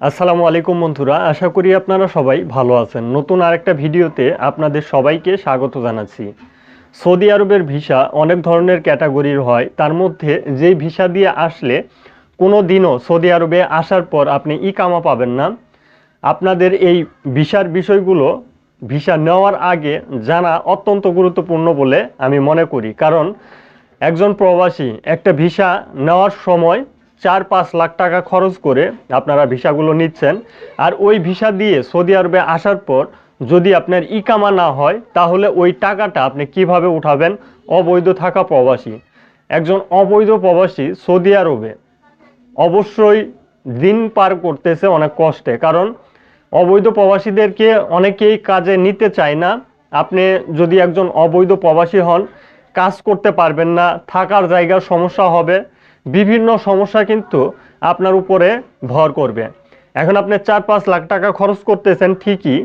আসসালামু আলাইকুম বন্ধুরা, আশা করি আপনারা সবাই ভালো আছেন। নতুন আরেকটা ভিডিওতে আপনাদের সবাইকে স্বাগত জানাচ্ছি। সৌদি আরবের ভিসা অনেক ধরনের ক্যাটাগরির হয়, তার মধ্যে যেই ভিসা দিয়ে আসলে কোনো দিনও সৌদি আরবে আসার পর আপনি ইকামা পাবেন না। আপনাদের এই ভিসার বিষয়গুলো, ভিসা নেওয়ার আগে জানা অত্যন্ত গুরুত্বপূর্ণ বলে আমি মনে করি। কারণ একজন প্রবাসী একটা ভিসা নেওয়ার সময় চার পাঁচ লাখ টাকা খরচ করে আপনারা ভিসাগুলো নিচ্ছেন। আর ওই ভিসা দিয়ে সৌদি আরবে আসার পর যদি আপনার ইকামা না হয়, তাহলে ওই টাকাটা আপনি কীভাবে উঠাবেন? অবৈধ থাকা প্রবাসী। একজন অবৈধ প্রবাসী সৌদি আরবে অবশ্যই দিন পার করতেছে অনেক কষ্টে। কারণ অবৈধ প্রবাসীদেরকে অনেকেই কাজে নিতে চায় না। আপনি যদি একজন অবৈধ প্রবাসী হন, কাজ করতে পারবেন না, থাকার জায়গার সমস্যা হবে। বিভিন্ন সমস্যা কিন্তু আপনার উপরে ভর করবে। এখন আপনি চার পাঁচ লাখ টাকা খরচ করতেছেন ঠিকই,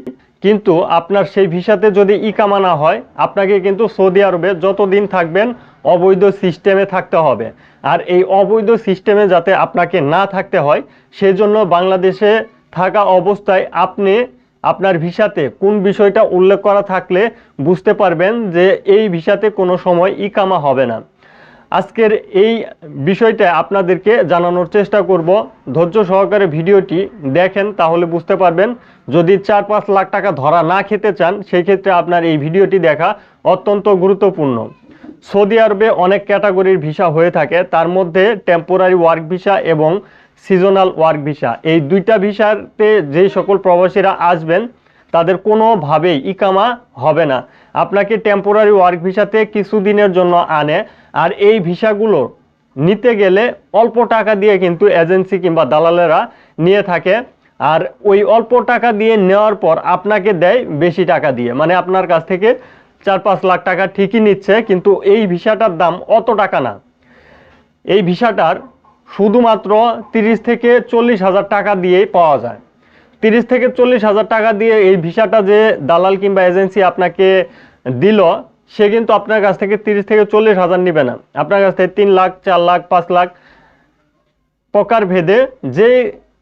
কিন্তু আপনার সেই ভিসাতে যদি ইকামা না হয়, আপনাকে কিন্তু সৌদি আরবে যতদিন থাকবেন অবৈধ সিস্টেমে থাকতে হবে। আর এই অবৈধ সিস্টেমে যাতে আপনাকে না থাকতে হয় সেই জন্য বাংলাদেশে থাকা অবস্থায় আপনি আপনার ভিসাতে কোন বিষয়টা উল্লেখ করা থাকলে বুঝতে পারবেন যে এই ভিসাতে কোনো সময় ইকামা হবে না। আজকের এই বিষয়টা আপনাদেরকে জানানোর চেষ্টা করব। ধৈর্য সহকারে ভিডিওটি দেখেন, তাহলে বুঝতে পারবেন। যদি চার পাঁচ লাখ টাকা ধরা না খেতে চান সেই ক্ষেত্রে আপনার এই ভিডিওটি দেখা অত্যন্ত গুরুত্বপূর্ণ। সৌদি আরবে অনেক ক্যাটাগরির ভিসা হয়ে থাকে, তার মধ্যে টেম্পোরারি ওয়ার্ক ভিসা এবং সিজনাল ওয়ার্ক ভিসা এই দুইটা ভিসাতে যেই সকল প্রবাসীরা আসবেন, তাদের কোনোভাবেই ইকামা হবে না। আপনাকে টেম্পোরারি ওয়ার্ক ভিসাতে কিছুদিনের জন্য আনে। আর এই ভিসাগুলো নিতে গেলে অল্প টাকা দিয়ে কিন্তু এজেন্সি কিংবা দালালেরা নিয়ে থাকে। আর ওই অল্প টাকা দিয়ে নেওয়ার পর আপনাকে দেয় বেশি টাকা দিয়ে। মানে আপনার কাছ থেকে চার পাঁচ লাখ টাকা ঠিকই নিচ্ছে, কিন্তু এই ভিসাটার দাম অত টাকা না। এই ভিসাটার শুধুমাত্র তিরিশ থেকে চল্লিশ হাজার টাকা দিয়েই পাওয়া যায়। তিরিশ থেকে চল্লিশ হাজার টাকা দিয়ে এই ভিসাটা যে দালাল কিংবা এজেন্সি আপনাকে দিল সে কিন্তু আপনার কাছ থেকে তিরিশ থেকে চল্লিশ হাজার নিবে না। আপনার কাছ থেকে তিন লাখ, চার লাখ, পাঁচ লাখ প্রকার ভেদে যে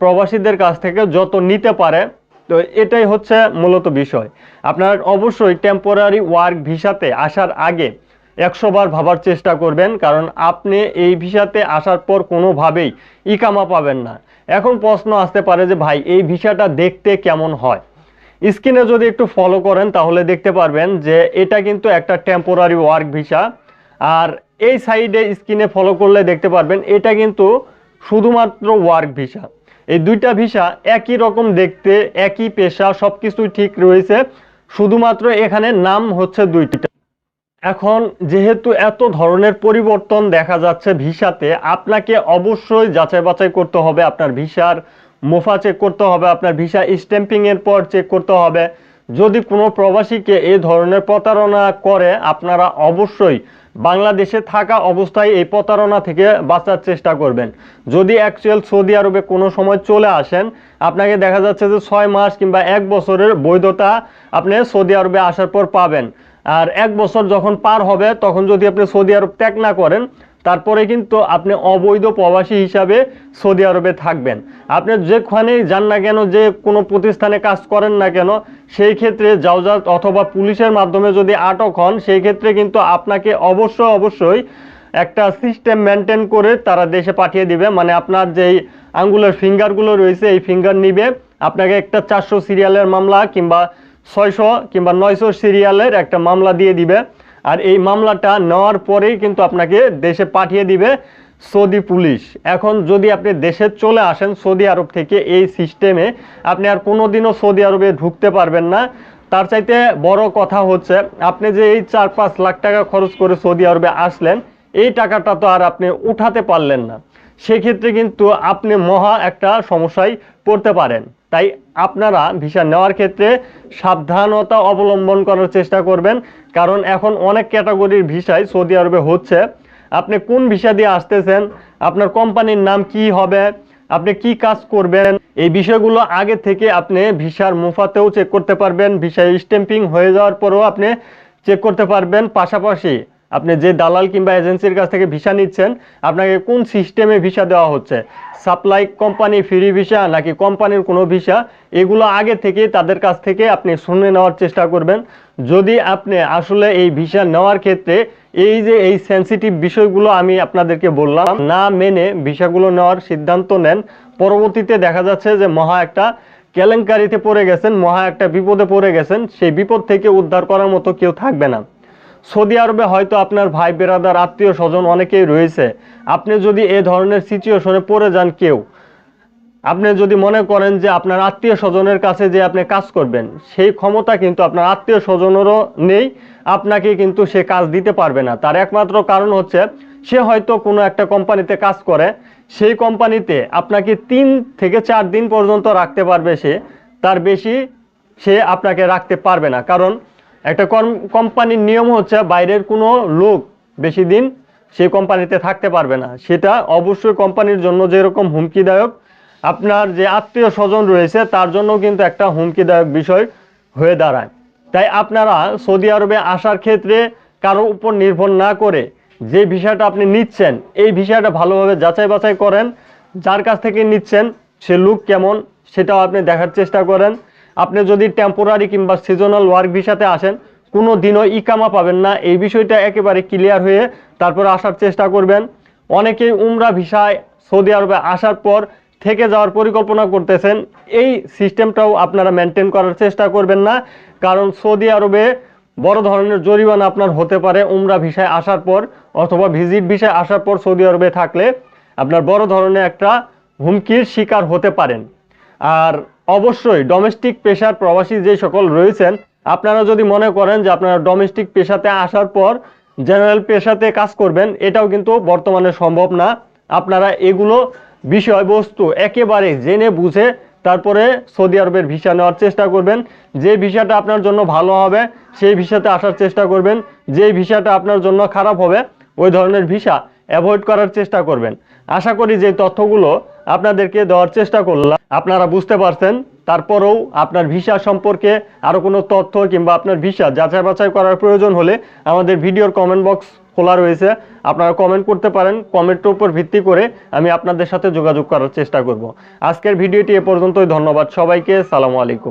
প্রবাসীদের কাছ থেকে যত নিতে পারে, তো এটাই হচ্ছে মূলত বিষয়। আপনার অবশ্যই টেম্পোরারি ওয়ার্ক ভিসাতে আসার আগে একশো বার ভাবার চেষ্টা করবেন, কারণ আপনি এই ভিসাতে আসার পর কোনোভাবেই ইকামা পাবেন না। এখন প্রশ্ন আসতে পারে যে, ভাই, এই ভিসাটা দেখতে কেমন হয়? স্ক্রিনে যদি একটু ফলো করেন, তাহলে দেখতে পারবেন যে এটা কিন্তু একটা টেম্পোরারি ওয়ার্ক ভিসা আর এই সাইডে স্ক্রিনে ফলো করলে দেখতে পারবেন, এটা কিন্তু শুধুমাত্র ওয়ার্ক ভিসা এই দুইটা ভিসা একই রকম দেখতে, একই পেশা সব কিছুই ঠিক রয়েছে। শুধুমাত্র এখানে নাম হচ্ছে দুইটা। এখন যেহেতু এত ধরনের পরিবর্তন দেখা যাচ্ছে ভিসাতে, আপনাকে অবশ্যই যাচাই বাছাই করতে হবে আপনার ভিসার মোফা চেক করতে হবে, আপনার ভিসা স্ট্যাম্পিং এর পর চেক করতে হবে। যদি কোনো প্রবাসীকে এই ধরনের প্রতারণা করে, আপনারা অবশ্যই বাংলাদেশে থাকা অবস্থায় এই প্রতারণা থেকে বাঁচার চেষ্টা করবেন। যদি অ্যাকচুয়াল সৌদি আরবে কোনো সময় চলে আসেন, আপনাকে দেখা যাচ্ছে যে ছয় মাস কিংবা এক বছরের বৈধতা আপনি সৌদি আরবে আসার পর পাবেন। আর এক বছর যখন পার হবে, তখন যদি আপনি সৌদি আরব ত্যাগ না করেন তারপরে কিন্তু আপনি অবৈধ প্রবাসী হিসাবে সৌদি আরবে থাকবেন। আপনি যেখানেই যান না কেন, যে কোনো প্রতিষ্ঠানে কাজ করেন না কেন, সেই ক্ষেত্রে জাউজাত অথবা পুলিশের মাধ্যমে যদি আটক হন, সেই ক্ষেত্রে কিন্তু আপনাকে অবশ্যই অবশ্যই একটা সিস্টেম মেনটেন করে তারা দেশে পাঠিয়ে দিবে। মানে আপনার যেই আঙ্গুলের ফিঙ্গারগুলো রয়েছে, এই ফিঙ্গার নিবে। আপনাকে একটা চারশো সিরিয়ালের মামলা কিংবা ছয়শো কিংবা নয়শো সিরিয়ালের একটা মামলা দিয়ে দিবে। আর এই মামলাটা নেওয়ার পরেই কিন্তু আপনাকে দেশে পাঠিয়ে দিবে সৌদি পুলিশ। এখন যদি আপনি দেশে চলে আসেন সৌদি আরব থেকে, এই সিস্টেমে আপনি আর কোনোদিনও সৌদি আরবে ঢুকতে পারবেন না। তার চাইতে বড় কথা হচ্ছে, আপনি যে এই চার পাঁচ লাখ টাকা খরচ করে সৌদি আরবে আসলেন, এই টাকাটা তো আর আপনি উঠাতে পারলেন না। সেক্ষেত্রে কিন্তু আপনি মহা একটা সমস্যায় পড়তে পারেন। তাই আপনারা ভিসা নেওয়ার ক্ষেত্রে সাবধানতা অবলম্বন করার চেষ্টা করবেন। কারণ এখন অনেক ক্যাটাগরির ভিসাই সৌদি আরবে হচ্ছে। আপনি কোন ভিসা দিয়ে আসতেছেন? আপনার কোম্পানির নাম কি হবে? আপনি কি কাজ করবেন? এই বিষয়গুলো আগে থেকে আপনি ভিসার মুফাতেও চেক করতে পারবেন। ভিসা স্ট্যাম্পিং হয়ে যাওয়ার পরেও আপনি চেক করতে পারবেন। পাশাপাশি আপনি যে দালাল কিংবা এজেন্সির কাছ থেকে ভিসা নিচ্ছেন, আপনাকে কোন সিস্টেমে ভিসা দেওয়া হচ্ছে? সাপ্লাই কোম্পানি ফ্রি ভিসা নাকি কোম্পানির কোনো ভিসা? এগুলো আগে থেকে তাদের কাছ থেকে আপনি শুনে নেওয়ার চেষ্টা করবেন। যদি আপনি আসলে এই ভিসা নেওয়ার ক্ষেত্রে এই যে এই সেনসিটিভ বিষয়গুলো আমি আপনাদেরকে বললাম, না মেনে ভিসাগুলো নেওয়ার সিদ্ধান্ত নেন। পরবর্তীতে দেখা যাচ্ছে যে মহা একটা কেলেঙ্কারিতে পড়ে গেছেন, মহা একটা বিপদে পড়ে গেছেন, সেই বিপদ থেকে উদ্ধার করার মতো কেউ থাকবে না। সৌদি আরবে হয়তো আপনার ভাই, বেরাদার আত্মীয় স্বজন অনেকেই রয়েছে। আপনি যদি এ ধরনের সিচুয়েশনে পড়ে যান কেউ আপনি যদি মনে করেন যে আপনার আত্মীয় স্বজনের কাছে যে আপনি কাজ করবেন, সেই ক্ষমতা কিন্তু আপনার আত্মীয় স্বজনেরও নেই, আপনাকে কিন্তু সে কাজ দিতে পারবে না। তার একমাত্র কারণ হচ্ছে, সে হয়তো কোনো একটা কোম্পানিতে কাজ করে, সেই কোম্পানিতে আপনাকে তিন থেকে চার দিন পর্যন্ত রাখতে পারবে সে, তার বেশি সে আপনাকে রাখতে পারবে না। কারণ একটা কোম্পানির নিয়ম হচ্ছে, বাইরের কোনো লোক বেশি দিন সেই কোম্পানিতে থাকতে পারবে না। সেটা অবশ্যই কোম্পানির জন্য যেরকম হুমকিদায়ক আপনার যে আত্মীয় স্বজন রয়েছে, তার জন্য কিন্তু একটা হুমকিদায়ক বিষয় হয়ে দাঁড়ায়। তাই আপনারা সৌদি আরবে আসার ক্ষেত্রে কারও উপর নির্ভর না করে যে ভিসাটা আপনি নিচ্ছেন, এই ভিসাটা ভালোভাবে যাচাই বাছাই করেন। যার কাছ থেকে নিচ্ছেন, সে লুক কেমন, সেটাও আপনি দেখার চেষ্টা করেন। আপনি যদি টেম্পোরারি কিংবা সিজনাল ওয়ার্ক ভিসাতে আসেন, কোনো দিনও ইকামা পাবেন না। এই বিষয়টা একেবারে ক্লিয়ার হয়ে তারপর আসার চেষ্টা করবেন। অনেকেই উমরা ভিসায় সৌদি আরবে আসার পর থেকে যাওয়ার পরিকল্পনা করতেছেন, এই সিস্টেমটাও আপনারা মেনটেন করার চেষ্টা করবেন না, কারণ সৌদি আরবে বড় ধরনের জরিমানা আপনার হতে পারে উমরা ভিসায় আসার পর অথবা ভিজিট ভিসায় আসার পর সৌদি আরবে থাকলে আপনার বড় ধরনের একটা হুমকির শিকার হতে পারেন। আর অবশ্যই ডোমেস্টিক পেশার প্রবাসী যে সকল রয়েছেন, আপনারা যদি মনে করেন যে আপনারা ডোমেস্টিক পেশাতে আসার পর জেনারেল পেশাতে কাজ করবেন, এটাও কিন্তু বর্তমানে সম্ভব না। আপনারা এগুলো বিষয়বস্তু একেবারে জেনে বুঝে তারপরে সৌদি আরবের ভিসা নেওয়ার চেষ্টা করবেন। যে ভিসাটা আপনার জন্য ভালো হবে, সেই ভিসাতে আসার চেষ্টা করবেন। যে ভিসাটা আপনার জন্য খারাপ হবে, ওই ধরনের ভিসা অ্যাভয়েড করার চেষ্টা করবেন। আশা করি যে তথ্যগুলো আপনাদেরকে দেওয়ার চেষ্টা করলাম। আপনারা বুঝতে পারছেন, তারপরেও আপনার ভিসা সম্পর্কে আরও কোনো তথ্য কিংবা আপনার ভিসা যাচাই বাছাই করার প্রয়োজন হলে আমাদের ভিডিওর কমেন্ট বক্স খোলা রয়েছে। আপনারা কমেন্ট করতে পারেন কমেন্টের উপর ভিত্তি করে আমি আপনাদের সাথে যোগাযোগ করার চেষ্টা করব। আজকের ভিডিওটি এ পর্যন্তই, ধন্যবাদ সবাইকে, সালামু আলাইকুম।